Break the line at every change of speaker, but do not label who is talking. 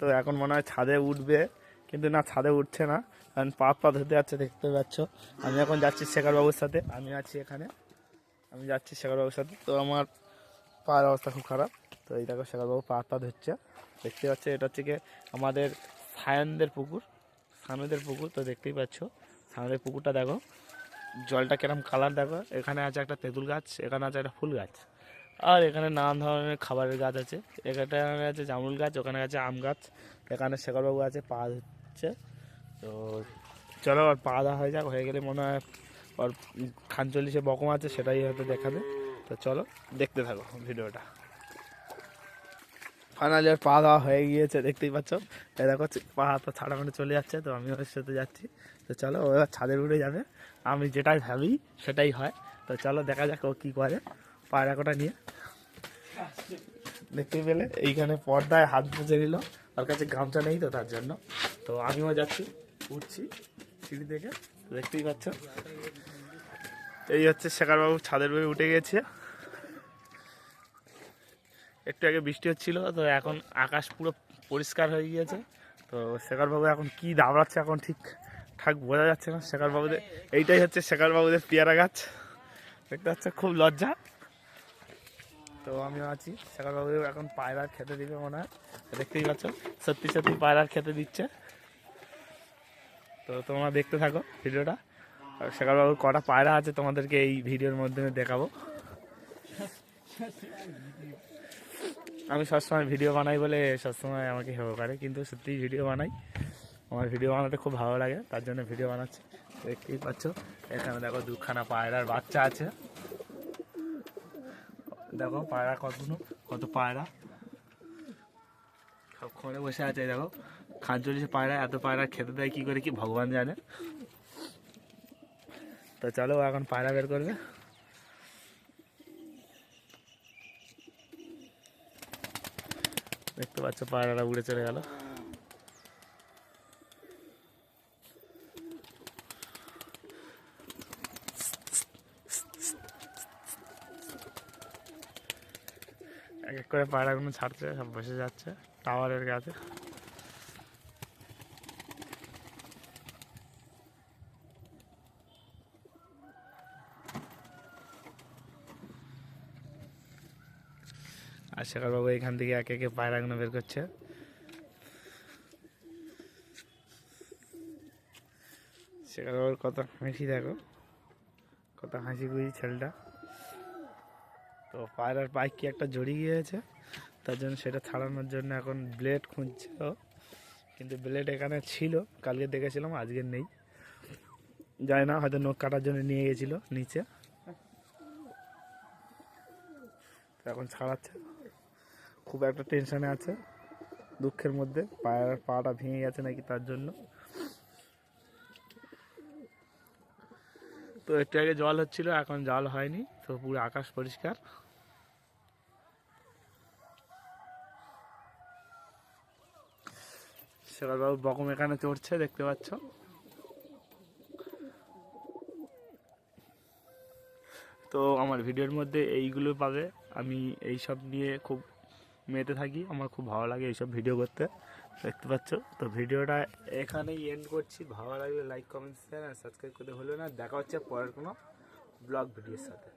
তো এখন মনে হয় ছাদে উঠবে। কিন্তু না, ছাদে উঠছে না। কারণ পা পা ধরতে যাচ্ছে, দেখতে পাচ্ছ। আমি এখন যাচ্ছি শেখার বাবুর সাথে। আমি আছি এখানে। আমি যাচ্ছি শেখার বাবুর সাথে। তো আমার পায়ের অবস্থা খুব খারাপ। তো এই দেখো শেখর বাবু পা পা ধরছে দেখতে পাচ্ছ, এটা হচ্ছে আমাদের সায়নদের পুকুর। সায়নদের পুকুর, তো দেখতেই পাচ্ছ। সায়নদের পুকুরটা দেখো। জলটা কিরম কালার দেখো। এখানে আছে একটা তেঁতুল গাছ, এখানে আছে একটা ফুল গাছ। আর এখানে নানান ধরনের খাবারের গাছ আছে। এখানে আছে জামুল গাছ, ওখানে আছে আম গাছ, এখানে শেখরবাবু আছে, পা হচ্ছে তো চলো ওর পা দেওয়া হয়ে যাক, হয়ে গেলে মনে হয় ওর খান চল্লিশে বকম আছে, সেটাই হয়তো দেখাবে। তো চলো, দেখতে থাকো ভিডিওটা। ফাইনালি ওর পা দেওয়া হয়ে গিয়েছে, দেখতেই পাচ্ছ। এই দেখো, পা হাতে ছাড়া মানে চলে যাচ্ছে, তো আমি ওর সাথে যাচ্ছি। তো চলো, ও এবার ছাদের উড়ে যাবে। আমি যেটাই ভাবি, সেটাই হয়। তো চলো, দেখা যাক ও কী করে পায়রা কোটা নিয়ে। দেখতে পেলে? এইখানে পর্দায় হাত মুছে নিল। ওর কাছে গামছা নেই তো, তার জন্য। তো আমিও যাচ্ছি, উঠছি সিঁড়ি থেকে, দেখতেই পাচ্ছ। এই হচ্ছে শেখারবাবু, ছাদের উপরে উঠে গেছে। একটু আগে বৃষ্টি হচ্ছিল, তো এখন আকাশ পুরো পরিষ্কার হয়ে গিয়েছে। তো শেখরবাবু এখন কি দাবড়াচ্ছে এখন ঠিক ঠাক বোঝা যাচ্ছে না। শেখরবাবুদের, এইটাই হচ্ছে শেখরবাবুদের পেয়ারা গাছ। দেখতে পাচ্ছ, খুব লজ্জা। তো আমিও আছি। শেখরবাবু এখন পায়রার খেতে দিবে মনে হয়। দেখতেই পাচ্ছ, সত্যি সত্যি পায়রার খেতে দিচ্ছে। তো তোমরা দেখতে থাকো ভিডিওটা। আর শেখরবাবুর কটা পায়রা আছে তোমাদেরকে এই ভিডিওর মাধ্যমে দেখাবো। আমি সবসময় ভিডিও বানাই বলে সবসময় আমাকে হেও করে, কিন্তু সত্যি ভিডিও বানাই। আমার ভিডিও বানাতে খুব ভালো লাগে, তার জন্য ভিডিও বানাচ্ছি। দেখতেই পাচ্ছ, এখানে দেখো দুখানা পায়রার বাচ্চা আছে। দেখো পায়রা কতগুলো কত পায়রা। সব খড়ে বসে আছে, দেখো। খান চল্লিশে পায়রা, এত পায়রা খেতে দেয় কি করে, কি ভগবান জানে। তো চলো এখন পায়রা বের করবে। দেখতে পাচ্ছ পায়রাটা উড়ে চলে গেল। এক এক করে পায়রাগুলো ছাড়ছে, সব বসে যাচ্ছে, টাওয়ারের কাছে আর শেখরবাবু এখান থেকে একে একে পায়রাগুলো বের করছে। শেখরবাবুর কত হাসি দেখো, কত হাসি খুশি ছেলেটা। তো পায়রার পাইক কি একটা জড়িয়ে গিয়েছে? তার জন্য সেটা ছাড়ানোর জন্য এখন ব্লেড খুঁজছে কিন্তু ব্লেড এখানে ছিল, কালকে দেখেছিলাম, আজকে নেই। যায় না, হয়তো নখ কাটার জন্য নিয়ে গেছিল, নিচে। এখন ছাড়াচ্ছে। খুব একটা টেনশনে আছে। দুঃখের মধ্যে পায়ের পাটা ভেঙে গেছে নাকি তার জন্য। তো একটু আগে জল হচ্ছিল, এখন জল হয়নি, তো পুরো আকাশ পরিষ্কার। শেখরবাবু বকম এখানে চড়ছে, দেখতে পাচ্ছ? তো আমার ভিডিওর মধ্যে এইগুলো পাবে। আমি এই সব নিয়ে খুব মেতে থাকি, আমার খুব ভালো লাগে এইসব ভিডিও করতে। দেখতে পাচ্ছ? তো ভিডিওটা এখানেই এন্ড করছি। ভালো লাগলে লাইক কমেন্ট শেয়ার আর সাবস্ক্রাইব করতে হলো না। দেখা হচ্ছে পরের কোনো ব্লগ ভিডিওর সাথে।